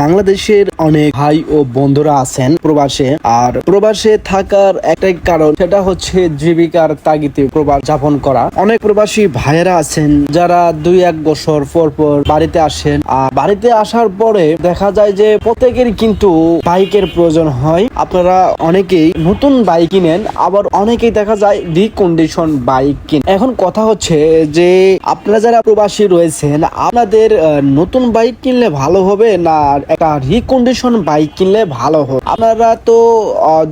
বাংলাদেশের অনেক ভাই ও বন্ধুরা আছেন প্রবাসে, আর প্রবাসে থাকার একটাই কারণ, সেটা হচ্ছে জীবিকার তাগিদে প্রবাস যাপন করা। অনেক প্রবাসী ভাইয়েরা আছেন, যারা দুই এক বছর পর পর বাড়িতে আসেন, আর বাড়িতে আসার পরে দেখা যায় যে প্রত্যেকের কিন্তু বাইকের প্রয়োজন হয়। আপনারা অনেকেই নতুন বাইক কিনেন, আবার অনেকেই দেখা যায় রিকন্ডিশন বাইক কিনেন এখন কথা হচ্ছে যে, আপনারা যারা প্রবাসী রয়েছেন, আপনাদের নতুন বাইক কিনলে ভালো হবে না একটা রিকন্ডিশন বাইক কিনলে ভালো হবে আপনারা তো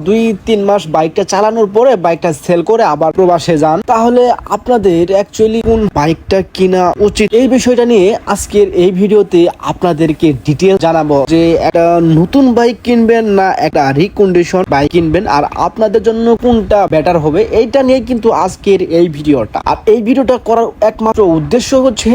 দুই, তিন মাস বাইকটা চালানোর পরে বাইকটা সেল করে আবার প্রবাসে যান, তাহলে আপনাদের অ্যাকচুয়ালি কোন বাইকটা কিনা উচিত? এই বিষয়টা নিয়ে আজকের এই ভিডিওতে আপনাদেরকে ডিটেল জানাব যে একটা নতুন বাইক কিনবেন না একটা রিকন্ডিশন বাইক কিনবেন, আর আপনাদের জন্য কোনটা বেটার হবে, এইটা নিয়ে কিন্তু আজকের এই ভিডিওটা। আর এই ভিডিওটা করার একমাত্র উদ্দেশ্য হচ্ছে,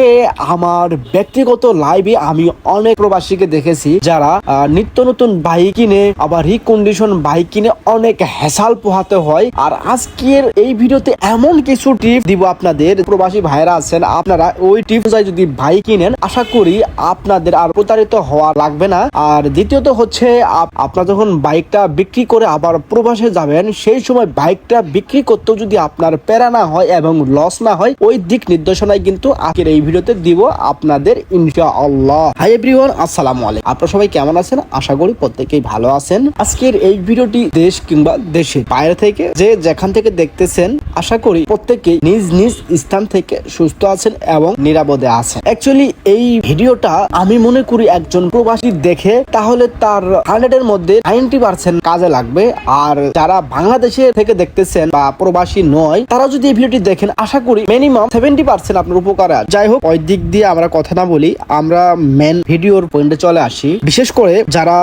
আমার ব্যক্তিগত লাইভে আমি অনেক প্রবাসীকে দেখেছি যারা নিত্য নতুন বাইক কিনে, আবার রিকন্ডিশন বাইক কিনে অনেক হ্যাসাল পোহাতে হয়। আর আজকের এই ভিডিওতে এমন কিছু টিপ দিব আপনাদের। প্রবাসী ভাইরা আছেন, আপনারা ওই টিপ অনুযায়ী যদি বাইক কিনেন, আশা করি আপনাদের আর প্রতারিত হওয়া লাগবে না। আর দ্বিতীয়ত হচ্ছে আপনার যখন বাইকটা বিক্রি করে আবার প্রবাসে যাবেন, সেই সময় বাইকটা বিক্রি করতেও যদি আপনার প্যারা না হয় এবং লস না হয়, ওই দিক নির্দেশনায় কিন্তু আজকের এই ভিডিওতে দিব আপনাদের, ইনশাআল্লাহ। হাই এভরিওয়ান, আসসালামু আলাইকুম। আপনারা সবাই কেমন আছেন? আশা করি প্রত্যেকেই ভালো আছেন। আজকের এই ভিডিওটি দেশ কিংবা দেশে বাইরে থেকে যে যেখান থেকে দেখতেছেন, আশা করি প্রত্যেকেই নিজ নিজ স্থান থেকে সুস্থ আছেন এবং নিরাপদে আছেন। অ্যাকচুয়ালি এই ভিডিওটা আমি মনে করি একজন প্রবাসী দেখে, তাহলে তার হান্ড্রেড এর মধ্যে নাইনটি পার্সেন্ট কাজে লাগবে। আর যারা বাংলাদেশে থেকে দেখতেছেন বা প্রবাসী নয় তারা যদি এই ভিডিওটি দেখেন, আশা করি মিনিমাম সেভেন্টি পার্সেন্ট আপনার উপকারে। যাই হোক, ওই দিক দিয়ে আমরা কথা না বলি, আমরা মেন ভিডিওর পয়েন্টে চলে আসি। বিশেষ করে যারা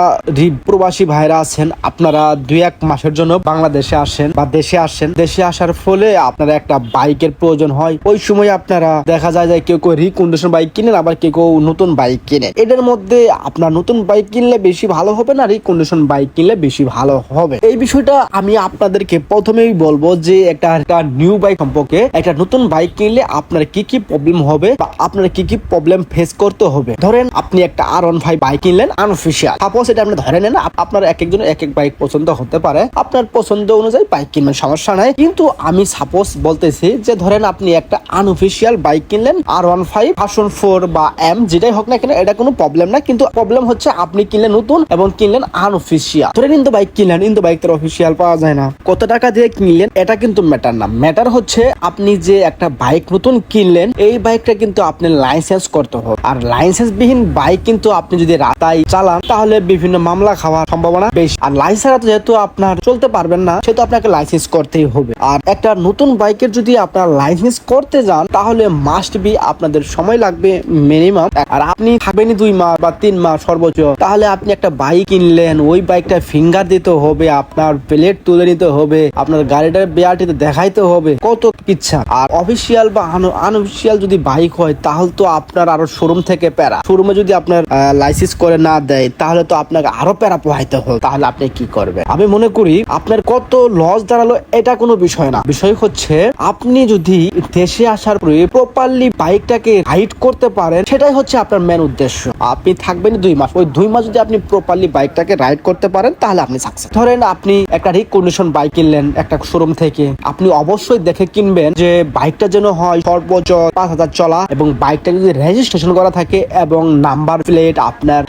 প্রবাসী ভাইরা আছেন, আপনারা দুই এক মাসের জন্য বাংলাদেশে আসেন বা দেশে আসেন। দেশে আসার ফলে আপনারা একটা বাইকের প্রয়োজন হয়। ওই সময় আপনারা দেখা যায় যে কেউ কেউ রিকন্ডিশন বাইক কিনেন, আবার কেউ কেউ নতুন বাইক কিনেন। এদের মধ্যে আপনার নতুন বাইক কিনলে বেশি ভালো হবে না রিকন্ডিশন বাইক কিনলে বেশি ভালো হবে। এই বিষয়টা আমি আপনাদেরকে প্রথমেই বলব যে একটা একটা নিউ বাইক সম্পর্কে একটা নতুন বাইক কিনলে আপনার কি কি প্রবলেম হবে বা আপনার কি কি প্রবলেম ফেস করতে হবে। ধরেন আপনি একটা আর ওয়ান ফাইভ বাইক কিনলেন আনঅফিসিয়াল সাপোজ এটা আপনি ধরে নেন আপনার এক একজনের এক এক বাইক পছন্দ হতে পারে। আপনার পছন্দ অনুযায়ী বাইক কিনবেন, সমস্যা নাই। কিন্তু আমি সাপোজ বলতেছি যে, ধরেন আপনি একটা আনঅফিসিয়াল বাইক কিনলেন R one five version four বা এম যেটাই হোক না কেন, এটা কোনো প্রবলেম না। কিন্তু প্রবলেম হচ্ছে আপনি কিনলেন নতুন এবং কিনলেন আনঅফিসিয়াল ধরেন ইন্দো বাইক কিনলেন, ইন্দো বাইক তো অফিসিয়াল পাওয়া যায় না। কত টাকা দিয়ে কিনলেন, এটা কিন্তু ম্যাটার না। ম্যাটার হচ্ছে আপনি যে একটা বাইক নতুন কিনলেন, এই বাইকটা কিন্তু আপনি লাইসেন্স করতে হবে। আর লাইসেন্স বিহীন বাইক কিন্তু আপনি যদি রাতাই চালান, তাহলে বিভিন্ন মামলা খাওয়ার সম্ভাবনা বেশি। আর লাইসেন্স ছাড়া যেহেতু আপনার চলতে পারবেন না, সেহেতু আপনাকে লাইসেন্স করতেই হবে। আর একটা নতুন বাইকের যদি আপনার লাইসেন্স করতে যান, তাহলে মাস্ট বি আপনাদের সময় লাগবে মিনিমাম আর আপনি থাকবেনই দুই মাস বা তিন মাস সর্বোচ্চ। তাহলে আপনি একটা বাইক কিনলেন, ওই বাইকটা ফিঙ্গার দিতে হবে, আপনার প্লেট তুলে নিতে হবে, আপনার গাড়িটার বেয়ারটিতে দেখাইতে হবে, কত ইচ্ছা। আর অফিসিয়াল বা আনঅফিসিয়াল যদি বাইক হয়, তাহলে তো আপনার আরও শোরুম থেকে প্যারা। শোরুমে যদি আপনার লাইসেন্স করে না দেয়, তাহলে তো আপনাকে আরও প্যারা পোহাইতে হবে তাহলে আপনি কি করবেন? আমি মনে করি আপনার কত লস দাঁড়াল এটা কোনো বিষয় না। বিষয় হচ্ছে, আপনি যদি দেশে আসার পরে প্রপারলি বাইকটাকে রাইড করতে পারেন, সেটাই হচ্ছে আপনার মেন উদ্দেশ্য। আপনি থাকবেন দুই মাস। ওই দুই মাস যদি আপনি প্রপারলি বাইকটাকে রাইড করতে পারেন, তাহলে আপনি সাকসেস ধরেন আপনি একটা রিকন্ডিশন বাইক কিনলেন একটা শোরুম থেকে। আপনি অবশ্যই দেখে কিনবেন যে বাইকটা যেন হয় সর্বোচ্চ পাঁচ হাজার চলা এবং বাইকটা যদি রেজিস্ট্রেশন করা থাকে এবং নাম্বার প্লেট আপনার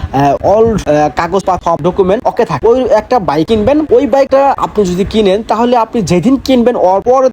অল সব ডকুমেন্ট ওকে থাকে। ওই একটা বাইক কিনবেন, ওই বাইকটা আপনি যদি কিনেন, তাহলে আপনি যেদিন কিনবেন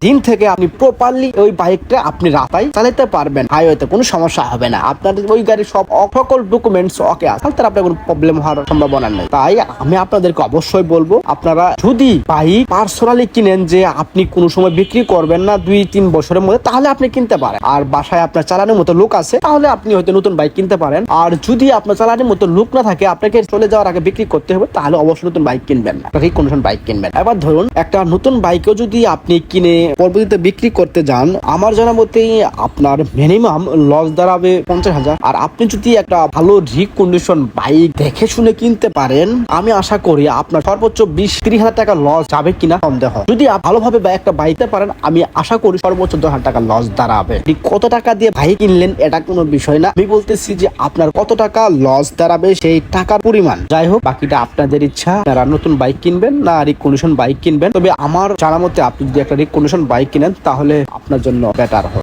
দিন থেকে আপনি প্রপারলি ওই বাইকটা আপনি চালাতে পারবেন। হাইওয়েতে কোনো সমস্যা হবে না। আপনার ওই গাড়ির সব সকল ডকুমেন্টস ওকে আছে। তাহলে আপনার কোনো প্রবলেম হওয়ার সম্ভাবনা নেই। তাই আমি আপনাদেরকে অবশ্যই বলব, আপনারা যদি বাইক পার্সোনালি কিনেন যে আপনি কোনো সময় বিক্রি করবেন না দুই, তিন বছরের মধ্যে, তাহলে আপনি কিনতে পারেন। আর বাসায় আপনার চালানোর মতো লোক আছে, তাহলে আপনি হয়তো নতুন বাইক কিনতে পারেন। আর যদি আপনার চালানোর মতো লোক না থাকে, আপনাকে চলে যাওয়ার আগে বিক্রি করতে হবে, তাহলে অবশ্যই নতুন বাইক কিনবেন না। রিকন্ডিশন বাইক কিনবেন এবার ধরুন, একটা নতুন বাইকও যদি আপনি কিনে পরবর্তীতে বিক্রি করতে যান, আমার জানা মতেই আপনার মিনিমাম লস দাঁড়াবে পঞ্চাশ হাজার। আর আপনি যদি একটা ভালো রিকন্ডিশন বাইক দেখে শুনে কিনতে পারেন, আমি আশা করি আপনার সর্বোচ্চ বিশ ত্রিশ হাজার টাকা লস যাবে কিনা সন্দেহ। যদি ভালোভাবে একটা বাইকতে পারেন, আমি আশা করি সর্বোচ্চ দশ হাজার টাকা লস দাঁড়াবে। কত টাকা দিয়ে বাইক কিনলেন, এটা কোনো বিষয় না। আমি বলতেছি যে আপনার কত টাকা লস দাঁড়াবে সেই টাকার পরিমাণ। যাই হোক, বাকিটা আপনাদের ইচ্ছা। আপনারা নতুন বাইক কিনবেন না রিকন্ডিশন বাইক কিনবেন, তবে আমার জানা মতে আপনি যদি একটা রিকন্ডিশন বাইক কিনেন, তাহলে আপনার জন্য বেটার হবে